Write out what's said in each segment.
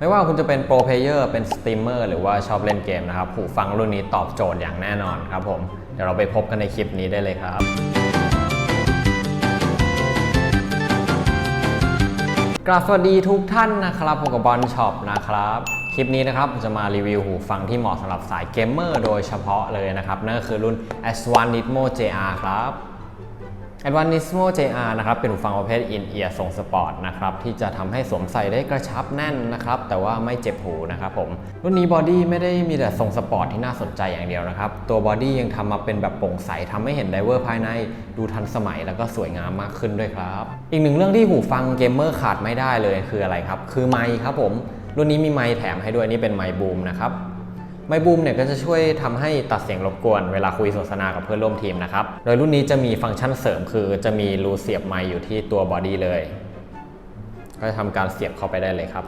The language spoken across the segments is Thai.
ไม่ว่าคุณจะเป็นโปรเพลเยอร์เป็นสตรีมเมอร์หรือว่าชอบเล่นเกมนะครับหูฟังรุ่นนี้ตอบโจทย์อย่างแน่นอนครับผม เดี๋ยวเราไปพบกันในคลิปนี้ได้เลยครับ กราบสวัสดีทุกท่านนะครับผมกับบอลช็อปนะครับ คลิปนี้นะครับผมจะมารีวิวหูฟังที่เหมาะสำหรับสายเกมเมอร์โดยเฉพาะเลยนะครับ นั่นก็คือรุ่น S1 Nitmo JR ครับ Advanismo JR นะครับเป็นหูฟังประเภท In-ear ทรงสปอร์ตนะครับที่จะทำให้สวมใส่ได้กระชับแน่นนะครับแต่ว่าไม่เจ็บหูนะครับผมรุ่นนี้บอดี้ไม่ได้มีแต่ทรงสปอร์ตที่น่าสนใจอย่างเดียวนะครับตัวบอดี้ยังทำมาเป็นแบบโปร่งใสทำให้เห็นไดเวอร์ภายในดูทันสมัยแล้วก็สวยงามมากขึ้นด้วยครับ อีกหนึ่งเรื่องที่หูฟังเกมเมอร์ขาดไม่ได้เลยคืออะไรครับคือไมค์ครับผมรุ่นนี้มีไมค์แถมให้ด้วยนี่เป็นไมค์บูมนะครับ ไมบูมเนี่ยก็จะช่วยทำให้ตัดเสียงรบกวนเวลาคุยสนทนากับเพื่อนร่วมทีมนะครับ โดยรุ่นนี้จะมีฟังก์ชันเสริมคือจะมีรูเสียบไมค์อยู่ที่ตัวบอดี้เลย ก็จะทำการเสียบเข้าไปได้เลยครับ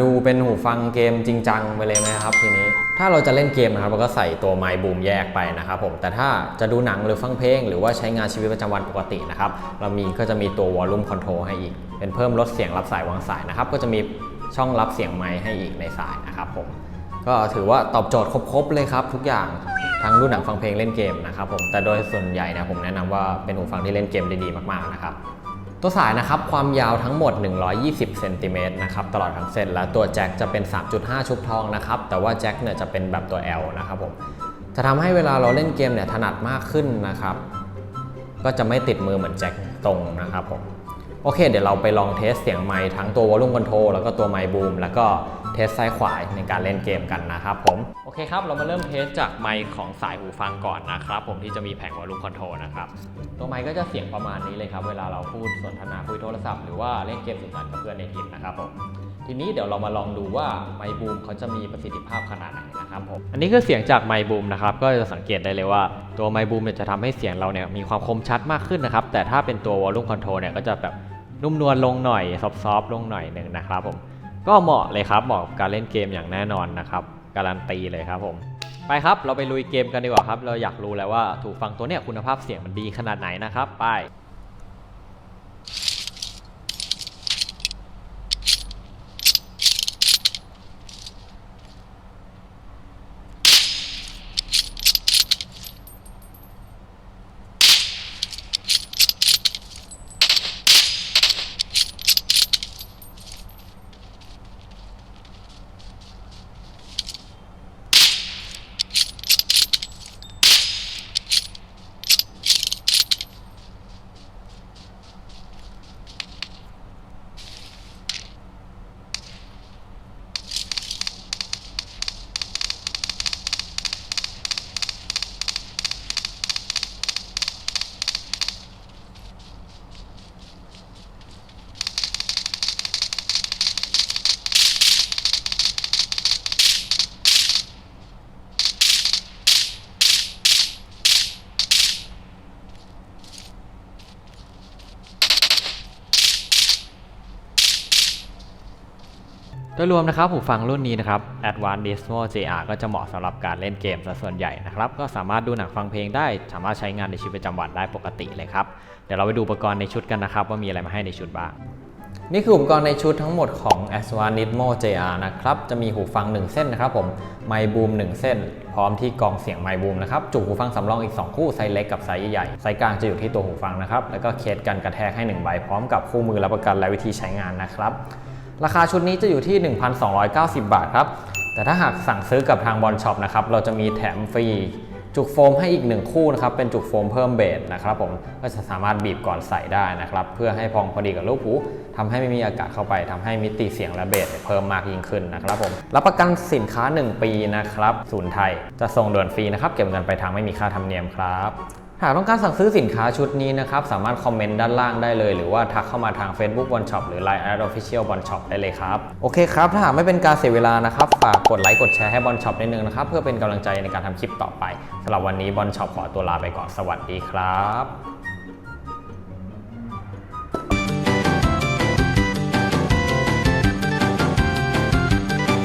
ดูเป็นหูฟังเกมจริงจังไปเลยไหมครับทีนี้ ถ้าเราจะเล่นเกมนะครับเราก็ใส่ตัวไมบูมแยกไปนะครับผมแต่ถ้าจะดูหนังหรือฟังเพลง หรือว่าใช้งานชีวิตประจำวันปกตินะครับเรามีก็จะมีตัววอลลุ่มคอนโทรลให้อีก เป็นเพิ่มลดเสียงรับสายวางสายนะครับก็จะมี ช่องรับเสียงไมค์ให้อีกในสายนะครับผมก็ถือว่าตอบโจทย์ครบๆเลยครับ ทุกอย่างทั้งดูหนังฟังเพลงเล่นเกมนะครับผมแต่โดยส่วนใหญ่เนะผมแนะนำว่าเป็นหูฟังที่เล่นเกมได้ดีมากๆนะครับตัวสายนะครับความยาวทั้งหมด 120 เซนติเมตรนะครับตลอดทั้งเส้นและตัวแจ็คจะเป็น 3.5 ชุบทองนะครับแต่ว่าแจ็คเนี่ยจะเป็นแบบตัว L นะครับผมจะทำให้เวลาเราเล่นเกมเนี่ยถนัดมากขึ้นนะครับ ก็จะไม่ติดมือเหมือนแจ็คตรงนะครับผม โอเค เดี๋ยวเราไปลองเทสเสียงไม้ทั้งตัววอลลุ่มคอนโทรแล้วก็ตัวไม้บูมแล้วก็เทสซ้ายขวาในการเล่นเกมกันนะครับผมโอเคครับ เรามาเริ่มเทสจากไมค์ของสายหูฟังก่อนนะครับผมที่จะมีแผงวอลลุ่มคอนโทรนะครับ ตัวไมค์ก็จะเสียงประมาณนี้เลยครับ เวลาเราพูดสนทนาคุยโทรศัพท์หรือว่าเล่นเกมสื่อสารกับเพื่อนในทีมนะครับผม ทีนี้เดี๋ยวเรามาลองดูว่าไมค์บูมเขาจะมีประสิทธิภาพขนาดไหนนะครับผมอันนี้คือเสียงจากไมค์บูมนะครับก็จะสังเกตได้เลยว่าตัวไมค์บูมเนี่ยจะทำให้เสียงเราเนี่ยมีความคมชัดมากขึ้นนะครับแต่ถ้าเป็นตัววอลลุ่มคอนโทรลเนี่ยก็จะแบบนุ่มนวลลงหน่อยซอฟต์ๆลงหน่อยหนึ่งนะครับผมก็เหมาะเลยครับเหมาะกับการเล่นเกมอย่างแน่นอนนะครับการันตีเลยครับผมไปครับ เราไปลุยเกมกันดีกว่าครับ เราอยากรู้แล้วว่าถูกฟังตัวเนี้ยคุณภาพเสียงมันดีขนาดไหนนะครับ ไป ดยรวมนะครับหูฟังรุ่นนี้นะครับ Advanismo JR ก็จะเหมาะสำหรับการเล่นเกมซะส่วนใหญ่นะครับ ก็สามารถดูหนังฟังเพลงได้ สามารถใช้งานในชีวิตประจำวันได้ปกติเลยครับ เดี๋ยวเราไปดูอุปกรณ์ในชุดกันนะครับ ว่ามีอะไรมาให้ในชุดบ้าง นี่คืออุปกรณ์ในชุดทั้งหมดของ Advanismo JR นะครับ จะมีหูฟัง 1 เส้นนะครับผม ไมบูม 1 เส้น พร้อมที่กองเสียงไมบูมนะครับ จุกหูฟังสำรองอีก 2 คู่ไซส์เล็กกับไซส์ใหญ่ ไซส์กลางจะอยู่ที่ตัวหูฟังนะครับ แล้วก็เคสกันกระแทกให้1ใบพร้อมกับคู่มือรับประกันและวิธีใช้งานนะครับ ราคาชุดนี้จะอยู่ที่ 1,290 บาทครับ แต่ถ้าหากสั่งซื้อกับทางบอลช็อปนะครับ เราจะมีแถมฟรีจุกโฟมให้อีกหนึ่งคู่นะครับ เป็นจุกโฟมเพิ่มเบสนะครับผม ก็จะสามารถบีบก่อนใส่ได้นะครับ เพื่อให้พองพอดีกับลูกหูทำให้ไม่มีอากาศเข้าไปทำให้มิติเสียงและเบสเพิ่มมากยิ่งขึ้นนะครับผม รับประกันสินค้า 1 ปีนะครับ ศูนย์ไทย จะส่งด่วนฟรีนะครับ เก็บเงินไปทางไม่มีค่าธรรมเนียมครับ หากต้องการสั่งซื้อสินค้าชุดนี้นะครับ สามารถคอมเมนต์ด้านล่างได้เลย หรือว่าทักเข้ามาทาง Facebook บอลช็อปหรือ Line at Official บอลช็อปได้เลยครับ โอเคครับ ถ้าหากไม่เป็นการเสียเวลานะครับ ฝากกดไลค์กดแชร์ให้บอลช็อปนิดนึงนะครับ เพื่อเป็นกำลังใจในการทำคลิปต่อไปสำหรับวันนี้บอลช็อปขอตัวลาไปก่อนสวัสดีครับ